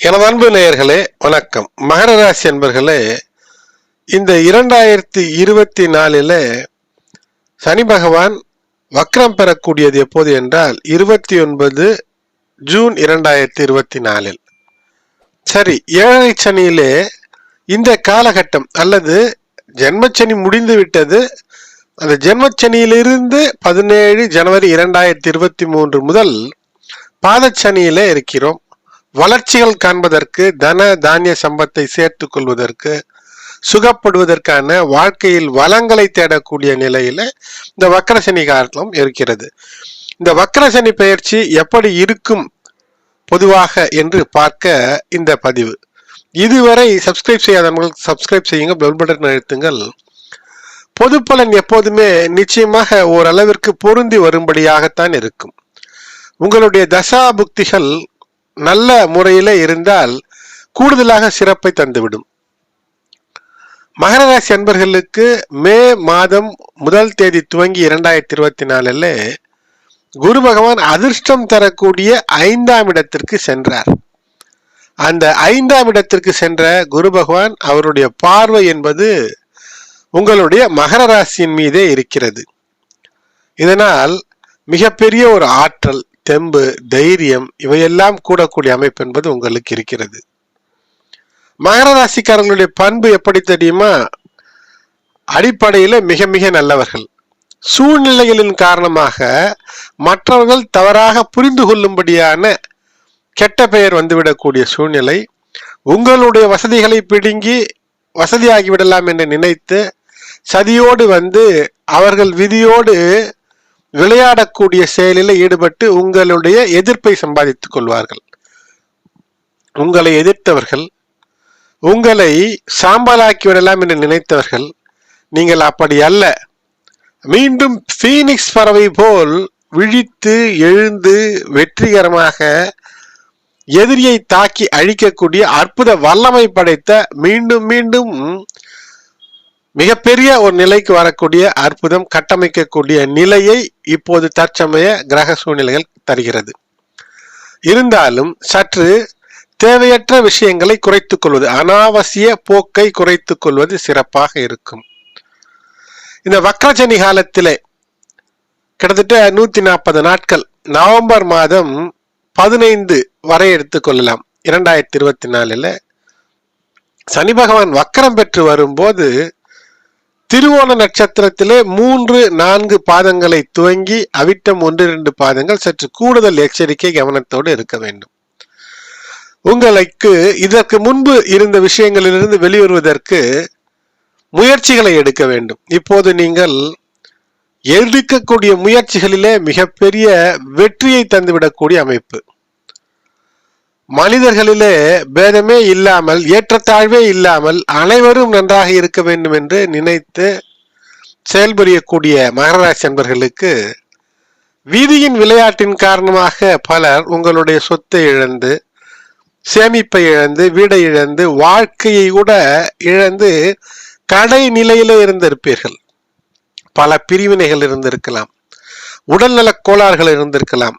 எனது அன்பு நேயர்களே வணக்கம். மகர ராசி என்பர்களே இந்த இரண்டாயிரத்தி இருபத்தி நாலில் சனி பகவான் வக்ரம் பெறக்கூடியது எப்போது என்றால் இருபத்தி ஒன்பது ஜூன் இரண்டாயிரத்தி இருபத்தி நாலில். சரி ஏழரை சனியிலே இந்த காலகட்டம் அல்லது ஜென்மச்சனி முடிந்து விட்டது அந்த ஜென்மச்சனியிலிருந்து பதினேழு ஜனவரி இரண்டாயிரத்தி இருபத்தி மூன்று முதல் பாதச்சனியிலே இருக்கிறோம். வளர்ச்சிகள் காண்பதற்கு தன தானிய சம்பத்தை சேர்த்து கொள்வதற்கு சுகப்படுவதற்கான வாழ்க்கையில் வளங்களை தேடக்கூடிய நிலையில இந்த வக்கரசனி காலம் இருக்கிறது. இந்த வக்கரசனி பயிற்சி எப்படி இருக்கும்? பொதுவாக என்று பார்க்க இந்த பதிவு. இதுவரை சப்ஸ்கிரைப் செய்யாதவர்கள் சப்ஸ்கிரைப் செய்யுங்க பெல் பட்டன் அழுத்துங்கள். பொது பலன் எப்போதுமே நிச்சயமாக ஓரளவிற்கு பொருந்தி வரும்படியாகத்தான் இருக்கும். உங்களுடைய தசா புக்திகள் நல்ல முறையில இருந்தால் கூடுதலாக சிறப்பை தந்துவிடும். மகர ராசி அன்பர்களுக்கு மே மாதம் முதல் தேதி துவங்கி இரண்டாயிரத்தி இருபத்தி நாலுல குரு பகவான் அதிர்ஷ்டம் தரக்கூடிய ஐந்தாம் இடத்திற்கு சென்றார். அந்த ஐந்தாம் இடத்திற்கு சென்ற குரு பகவான் அவருடைய பார்வை என்பது உங்களுடைய மகர ராசியின் மீதே இருக்கிறது. இதனால் மிகப்பெரிய ஒரு ஆற்றல் தெம்பு தைரியம் இவையெல்லாம் கூடக்கூடிய அமைப்பு என்பது உங்களுக்கு இருக்கிறது. மகர ராசிக்காரங்களுடைய பண்பு எப்படி தெரியுமா? அடிப்படையில் மிக மிக நல்லவர்கள். சூழ்நிலைகளின் காரணமாக மற்றவர்கள் தவறாக புரிந்து கொள்ளும்படியான கெட்ட பெயர் வந்துவிடக்கூடிய சூழ்நிலை உங்களுடைய வசதிகளை பிடுங்கி வசதியாகி விடலாம் என்று நினைத்து சதியோடு வந்து அவர்கள் விதியோடு விளையாடக்கூடிய செயலில் ஈடுபட்டு உங்களுடைய எதிர்ப்பை சம்பாதித்துக் கொள்வார்கள். உங்களை எதிர்த்தவர்கள் உங்களை சாம்பலாக்கி விடலாம் என்று நினைத்தவர்கள் நீங்கள் அப்படி அல்ல. மீண்டும் ஃபீனிக்ஸ் பறவை போல் விழித்து எழுந்து வெற்றிகரமாக எதிரியை தாக்கி அழிக்கக்கூடிய அற்புத வல்லமை படைத்த மீண்டும் மீண்டும் மிகப்பெரிய ஒரு நிலைக்கு வரக்கூடிய அற்புதம் கட்டமைக்கக்கூடிய நிலையை இப்போது தற்சமய கிரக சூழ்நிலைகள் தருகிறது. இருந்தாலும் சற்று தேவையற்ற விஷயங்களை குறைத்துக் கொள்வது அனாவசிய போக்கை குறைத்துக் கொள்வது சிறப்பாக இருக்கும். இந்த வக்ரஜனி காலத்திலே கிட்டத்தட்ட நூத்தி நாற்பது நாட்கள் நவம்பர் மாதம் பதினைந்து வரை எடுத்துக்கொள்ளலாம் இரண்டாயிரத்தி இருபத்தி நாலுல சனி பகவான் வக்கரம் பெற்று வரும்போது திருவோண நட்சத்திரத்திலே மூன்று நான்கு பாதங்களை துவங்கி அவிட்டம் ஒன்று இரண்டு பாதங்கள் சற்று கூடுதல் எச்சரிக்கை கவனத்தோடு இருக்க வேண்டும். உங்களுக்கு இதற்கு முன்பு இருந்த விஷயங்களிலிருந்து வெளிவருவதற்கு முயற்சிகளை எடுக்க வேண்டும். இப்போது நீங்கள் எடுக்கக்கூடிய முயற்சிகளிலே மிகப்பெரிய வெற்றியை தந்துவிடக்கூடிய அமைப்பு. மனிதர்களிலே பேதமே இல்லாமல் ஏற்றத்தாழ்வே இல்லாமல் அனைவரும் நன்றாக இருக்க வேண்டும் என்று நினைத்து செயல்புரியக்கூடிய மகராசி என்பர்களுக்கு வீதியின் விளையாட்டின் காரணமாக பலர் உங்களுடைய சொத்தை இழந்து சேமிப்பை இழந்து வீடை இழந்து வாழ்க்கையை கூட இழந்து கடை நிலையில இருந்திருப்பீர்கள். பல பிரிவினைகள் இருந்திருக்கலாம். உடல்நலக் கோளாறுகள் இருந்திருக்கலாம்.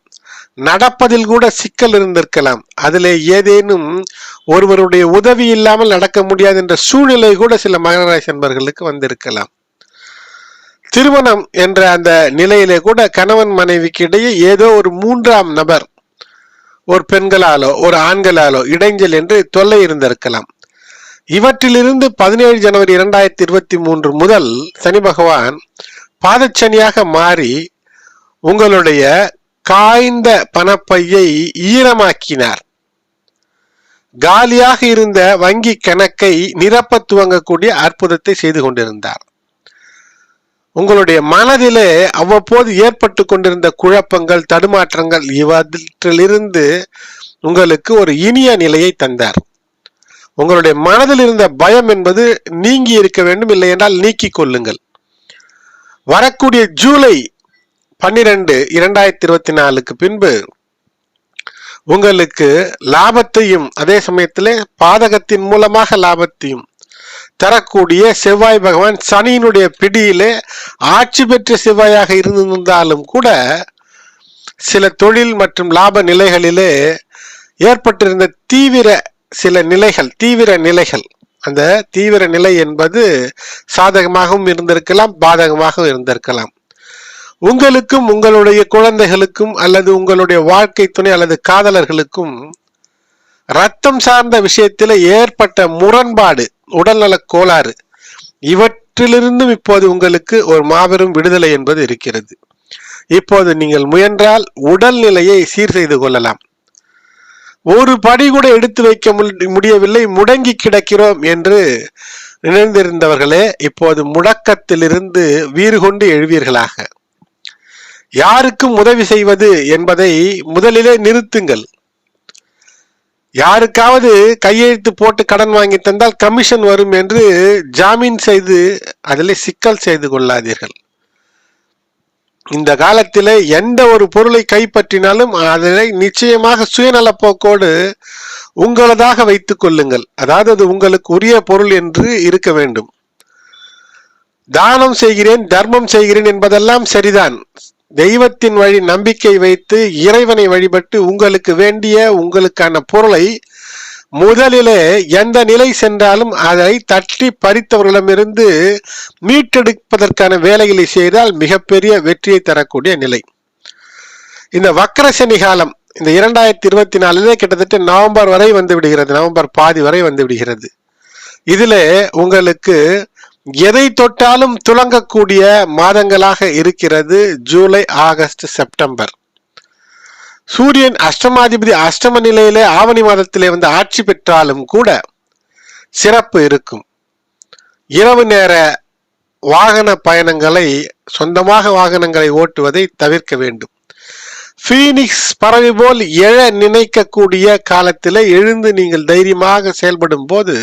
நடப்பதில் கூட சிக்கல் இருந்திருக்கலாம். அதில் ஏதேனும் ஒருவருடைய உதவி இல்லாமல் நடக்க முடியாது என்ற சூழ்நிலை கூட சில மகராசி என்பர்களுக்கு வந்திருக்கலாம். திருமணம் என்ற அந்த நிலையிலே கூட கணவன் மனைவிக்கு இடையே ஏதோ ஒரு மூன்றாம் நபர் ஒரு பெண்களாலோ ஒரு ஆண்களாலோ இடைஞ்சல் என்று தொல்லை இருந்திருக்கலாம். இவற்றிலிருந்து பதினேழு ஜனவரி இரண்டாயிரத்தி இருபத்தி மூன்று முதல் சனி பகவான் பாதச்சனியாக மாறி உங்களுடைய காய்ந்த பணப்பையை ஈரமாக்கினார். காலியாக இருந்த வங்கி கணக்கை நிரப்ப துவங்கக்கூடிய அற்புதத்தை செய்து கொண்டிருந்தார். உங்களுடைய மனதிலே அவ்வப்போது ஏற்பட்டு கொண்டிருந்த குழப்பங்கள் தடுமாற்றங்கள் இவற்றிலிருந்து உங்களுக்கு ஒரு இனிய நிலையை தந்தார். உங்களுடைய மனதில் இருந்த பயம் என்பது நீங்கி இருக்க வேண்டும் இல்லை என்றால் நீக்கிக் கொள்ளுங்கள். வரக்கூடிய ஜூலை பன்னிரெண்டு இரண்டாயிரத்தி இருபத்தி நாலுக்கு பின்பு உங்களுக்கு லாபத்தையும் அதே சமயத்தில் பாதகத்தின் மூலமாக லாபத்தையும் தரக்கூடிய செவ்வாய் பகவான் சனியினுடைய பிடியிலே ஆட்சி பெற்ற செவ்வாயாக இருந்திருந்தாலும் கூட சில தொழில் மற்றும் லாப நிலைகளிலே ஏற்பட்டிருந்த தீவிர சில நிலைகள் தீவிர நிலைகள். அந்த தீவிர நிலை என்பது சாதகமாகவும் இருந்திருக்கலாம் பாதகமாகவும் இருந்திருக்கலாம். உங்களுக்கும் உங்களுடைய குழந்தைகளுக்கும் அல்லது உங்களுடைய வாழ்க்கை துணை அல்லது காதலர்களுக்கும் ரத்தம் சார்ந்த விஷயத்தில் ஏற்பட்ட முரண்பாடு உடல்நலக் கோளாறு இவற்றிலிருந்தும் இப்போது உங்களுக்கு ஒரு மாபெரும் விடுதலை என்பது இருக்கிறது. இப்போது நீங்கள் முயன்றால் உடல்நிலையை சீர் செய்து கொள்ளலாம். ஒரு படி கூட எடுத்து வைக்க முடியவில்லை முடங்கி கிடக்கிறோம் என்று நினைந்திருந்தவர்களே இப்போது முடக்கத்திலிருந்து வீறு கொண்டு எழுவீர்களாக. யாருக்கும் உதவி செய்வது என்பதை முதலிலே நிறுத்துங்கள். யாருக்காவது கையெழுத்து போட்டு கடன் வாங்கி தந்தால் கமிஷன் வரும் என்று ஜாமீன் செய்து அதில் சிக்கல் செய்து கொள்ளாதீர்கள். இந்த காலத்தில் எந்த ஒரு பொருளை கைப்பற்றினாலும் அதனை நிச்சயமாக சுயநலப்போக்கோடு உங்களதாக வைத்துக் கொள்ளுங்கள். அதாவது அது உங்களுக்கு உரிய பொருள் என்று இருக்க வேண்டும். தானம் செய்கிறேன் தர்மம் செய்கிறேன் என்பதெல்லாம் சரிதான். தெய்வத்தின் வழி நம்பிக்கை வைத்து இறைவனை வழிபட்டு உங்களுக்கு வேண்டிய உங்களுக்கான பொருளை முதலிலே எந்த நிலை சென்றாலும் அதை தட்டி பறித்தவர்களிடமிருந்து மீட்டெடுப்பதற்கான வேலைகளை செய்தால் மிகப்பெரிய வெற்றியை தரக்கூடிய நிலை. இந்த வக்கரசனி காலம் இந்த இரண்டாயிரத்தி இருபத்தி நாலுல கிட்டத்தட்ட நவம்பர் வரை வந்து விடுகிறது. நவம்பர் பாதி வரை வந்து விடுகிறது. இதுல உங்களுக்கு எதை தொட்டாலும் துலங்கக்கூடிய மாதங்களாக இருக்கிறது ஜூலை ஆகஸ்ட் செப்டம்பர். சூரியன் அஷ்டமாதிபதி அஷ்டம நிலையிலே ஆவணி மாதத்திலே வந்து ஆட்சி பெற்றாலும் கூட சிறப்பு இருக்கும். இரவு நேர வாகன பயணங்களை சொந்தமாக வாகனங்களை ஓட்டுவதை தவிர்க்க வேண்டும். ஃபீனிக்ஸ் பறவை போல் எழ நினைக்கக்கூடிய காலத்தில் எழுந்து நீங்கள் தைரியமாக செயல்படும் போது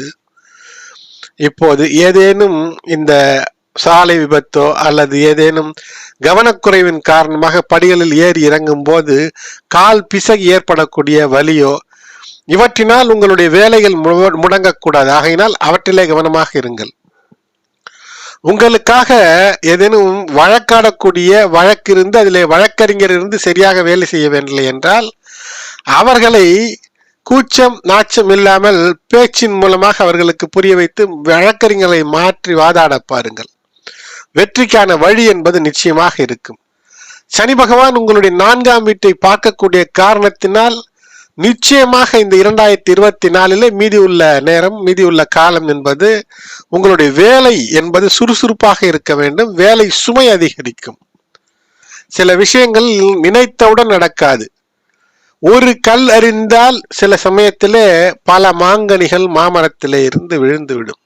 இப்போது ஏதேனும் இந்த சாலை விபத்தோ அல்லது ஏதேனும் கவனக்குறைவின் காரணமாக படிகளில் ஏறி இறங்கும் போது கால் பிசகு ஏற்படக்கூடிய வலியோ இவற்றினால் உங்களுடைய வேலைகள் மு- முடங்கக்கூடாது. ஆகையினால் அவற்றிலே கவனமாக இருங்கள். உங்களுக்காக ஏதேனும் வழக்காடக்கூடிய வழக்கு இருந்து அதிலே வழக்கறிஞர் இருந்து சரியாக வேலை செய்ய வேண்டிய என்றால் அவர்களை கூச்சம் நாச்சம் இல்லாமல் பேச்சின் மூலமாக அவர்களுக்கு புரிய வைத்து வழக்கறிஞர்களை மாற்றி வாதாட பாருங்கள். வெற்றிக்கான வழி என்பது நிச்சயமாக இருக்கும். சனி பகவான் உங்களுடைய நான்காம் வீட்டை பார்க்கக்கூடிய காரணத்தினால் நிச்சயமாக இந்த இரண்டாயிரத்தி இருபத்தி நாலிலே மீதி உள்ள நேரம் மீதி உள்ள காலம் என்பது உங்களுடைய வேலை என்பது சுறுசுறுப்பாக இருக்க வேண்டும். வேலை சுமை அதிகரிக்கும். சில விஷயங்கள் நினைத்தவுடன் நடக்காது. ஒரு கல் அறிந்தால் சில சமயத்திலே பல மாங்கனிகள் மாமரத்திலே இருந்து விழுந்துவிடும்.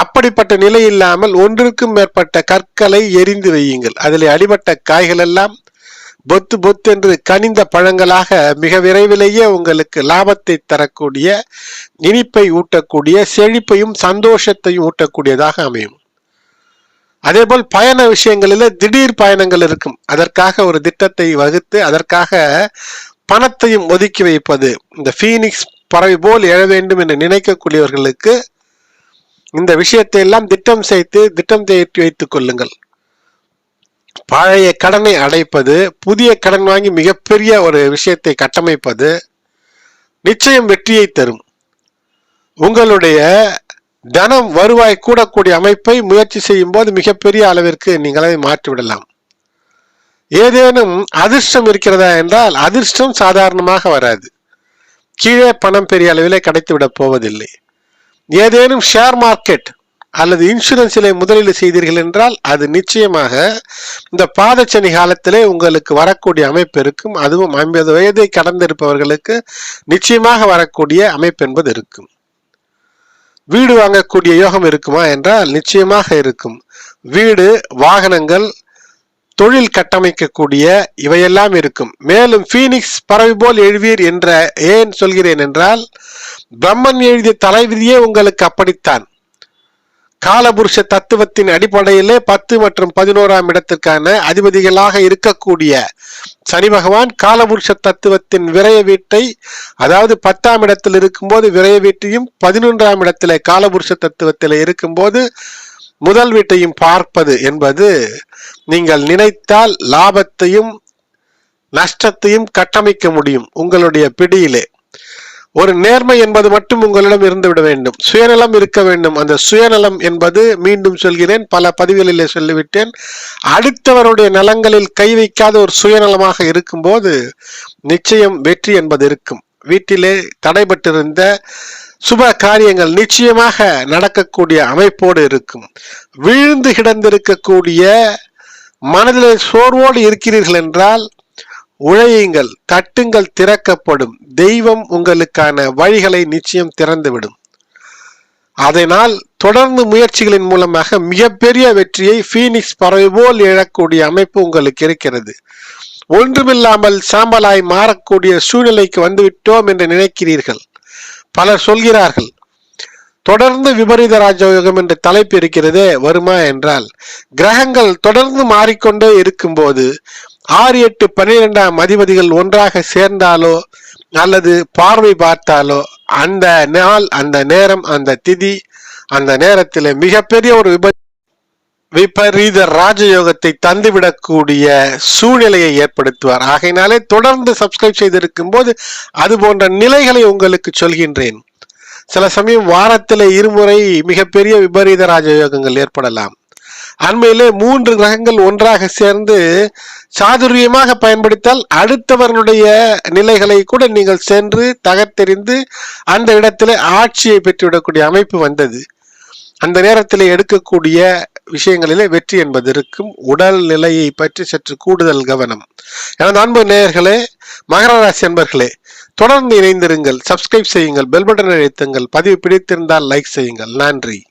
அப்படிப்பட்ட நிலை இல்லாமல் ஒன்றுக்கும் மேற்பட்ட கற்களை எரிந்து வையுங்கள். அதில் அடிபட்ட காய்கள் எல்லாம் பொத்து பொத்து என்று கனிந்த பழங்களாக மிக விரைவிலேயே உங்களுக்கு லாபத்தை தரக்கூடிய இனிப்பை ஊட்டக்கூடிய செழிப்பையும் சந்தோஷத்தையும் ஊட்டக்கூடியதாக அமையும். அதேபோல் பயண விஷயங்களில் திடீர் பயணங்கள் இருக்கும். அதற்காக ஒரு திட்டத்தை வகுத்து அதற்காக பணத்தையும் ஒதுக்கி வைப்பது. இந்த ஃபீனிக்ஸ் பறவை போல் எழ வேண்டும் என்று நினைக்கக்கூடியவர்களுக்கு இந்த விஷயத்தை எல்லாம் திட்டம் செய்து திட்டம் தேற்றி வைத்துக் கொள்ளுங்கள். பழைய கடனை அடைப்பது புதிய கடன் வாங்கி மிகப்பெரிய ஒரு விஷயத்தை கட்டமைப்பது நிச்சயம் வெற்றியை தரும். உங்களுடைய தனம் வருவாய் கூடக்கூடிய அமைப்பை முயற்சி செய்யும் போது மிகப்பெரிய அளவிற்கு நீங்கள் அதை மாற்றிவிடலாம். ஏதேனும் அதிர்ஷ்டம் இருக்கிறதா என்றால் அதிர்ஷ்டம் சாதாரணமாக வராது. கீழே பணம் பெரிய அளவில் கிடைத்துவிட போவதில்லை. ஏதேனும் ஷேர் மார்க்கெட் அல்லது இன்சூரன்ஸிலே முதலீடு செய்தீர்கள் என்றால் அது நிச்சயமாக இந்த பாதச்சனி காலத்திலே உங்களுக்கு வரக்கூடிய அமைப்பு இருக்கும். அதுவும் ஐம்பது வயதை கடந்திருப்பவர்களுக்கு நிச்சயமாக வரக்கூடிய அமைப்பு என்பது இருக்கும். வீடு வாங்கக்கூடிய யோகம் இருக்குமா என்றால் நிச்சயமாக இருக்கும். வீடு வாகனங்கள் தொழில் கட்டமைக்கக்கூடிய இவையெல்லாம் இருக்கும். மேலும் ஃபீனிக்ஸ் பறவை போல் எழுவீர் என்ற ஏன் சொல்கிறேன் என்றால் பிரம்மன் எழுதிய தலைவிதியே உங்களுக்கு அப்படித்தான். காலபுருஷ தத்துவத்தின் அடிப்படையிலே பத்து மற்றும் பதினோராம் இடத்திற்கான அதிபதிகளாக இருக்கக்கூடிய சனி பகவான் காலபுருஷ தத்துவத்தின் விரய வீட்டை அதாவது பத்தாம் இடத்தில் இருக்கும்போது விரய வீட்டையும் பதினொன்றாம் இடத்திலே காலபுருஷ தத்துவத்தில் இருக்கும்போது முதல் வீட்டையும் பார்ப்பது என்பது நீங்கள் நினைத்தால் லாபத்தையும் நஷ்டத்தையும் கட்டமைக்க முடியும் உங்களுடைய பிடியிலே. ஒரு நேர்மை என்பது மட்டும் உங்களிடம் இருந்துவிட வேண்டும். சுயநலம் இருக்க வேண்டும். அந்த சுயநலம் என்பது மீண்டும் சொல்கிறேன் பல பதிவுகளிலே சொல்லிவிட்டேன். அடுத்தவருடைய நலங்களில் கை வைக்காத ஒரு சுயநலமாக இருக்கும்போது நிச்சயம் வெற்றி என்பது இருக்கும். வீட்டிலே தடைபட்டிருந்த சுப காரியங்கள் நிச்சயமாக நடக்கக்கூடிய அமைப்போடு இருக்கும். வீழ்ந்து கிடந்திருக்கக்கூடிய மனதில் சோர்வோடு இருக்கிறீர்கள் என்றால் உழையுங்கள் தட்டுங்கள் திறக்கப்படும். தெய்வம் உங்களுக்கான வழிகளை நிச்சயம் திறந்துவிடும். அதனால் தொடர்ந்து முயற்சிகளின் மூலமாக மிகப்பெரிய வெற்றியை ஃபீனிக்ஸ் பறவை போல் இழக்கூடிய அமைப்பு உங்களுக்கு இருக்கிறது. ஒன்றுமில்லாமல் சாம்பலாய் மாறக்கூடிய சூழ்நிலைக்கு வந்துவிட்டோம் என்று நினைக்கிறீர்கள். பலர் சொல்கிறார்கள் தொடர்ந்து விபரீத ராஜயோகம் என்ற தலைப்பு இருக்கிறதே வருமா? என்றால் கிரகங்கள் தொடர்ந்து மாறிக்கொண்டே இருக்கும்போது ஆறு எட்டு பன்னிரெண்டாம் அதிபதிகள் ஒன்றாக சேர்ந்தாலோ அல்லது பார்வை பார்த்தாலோ அந்த நாள் அந்த நேரம் அந்த திதி அந்த நேரத்தில் மிகப்பெரிய ஒரு விபத்து விபரீத ராஜயோகத்தை தந்துவிடக்கூடிய சூழ்நிலையை ஏற்படுத்துவார். ஆகையினாலே தொடர்ந்து சப்ஸ்கிரைப் செய்திருக்கும் போது அது போன்ற நிலைகளை உங்களுக்கு சொல்கின்றேன். சில சமயம் வாரத்தில் இருமுறை மிகப்பெரிய விபரீத ராஜயோகங்கள் ஏற்படலாம். அண்மையிலே மூன்று கிரகங்கள் ஒன்றாக சேர்ந்து சாதுரியமாக பயன்படுத்தால் அடுத்தவர்களுடைய நிலைகளை கூட நீங்கள் சென்று தகர்த்தெறிந்து அந்த இடத்துல ஆட்சியை பெற்றுவிடக்கூடிய அமைப்பு வந்தது. அந்த நேரத்தில் எடுக்கக்கூடிய விஷயங்களிலே வெற்றி என்பது இருக்கும். உடல் நிலையை பற்றி சற்று கூடுதல் கவனம். எனது அன்பு நேயர்களே மகர ராசி அன்பர்களே தொடர்ந்து இணைந்திருங்கள் சப்ஸ்கிரைப் செய்யுங்கள் பெல் பட்டன் அழுத்துங்கள் பதிவு பிடித்திருந்தால் லைக் செய்யுங்கள். நன்றி.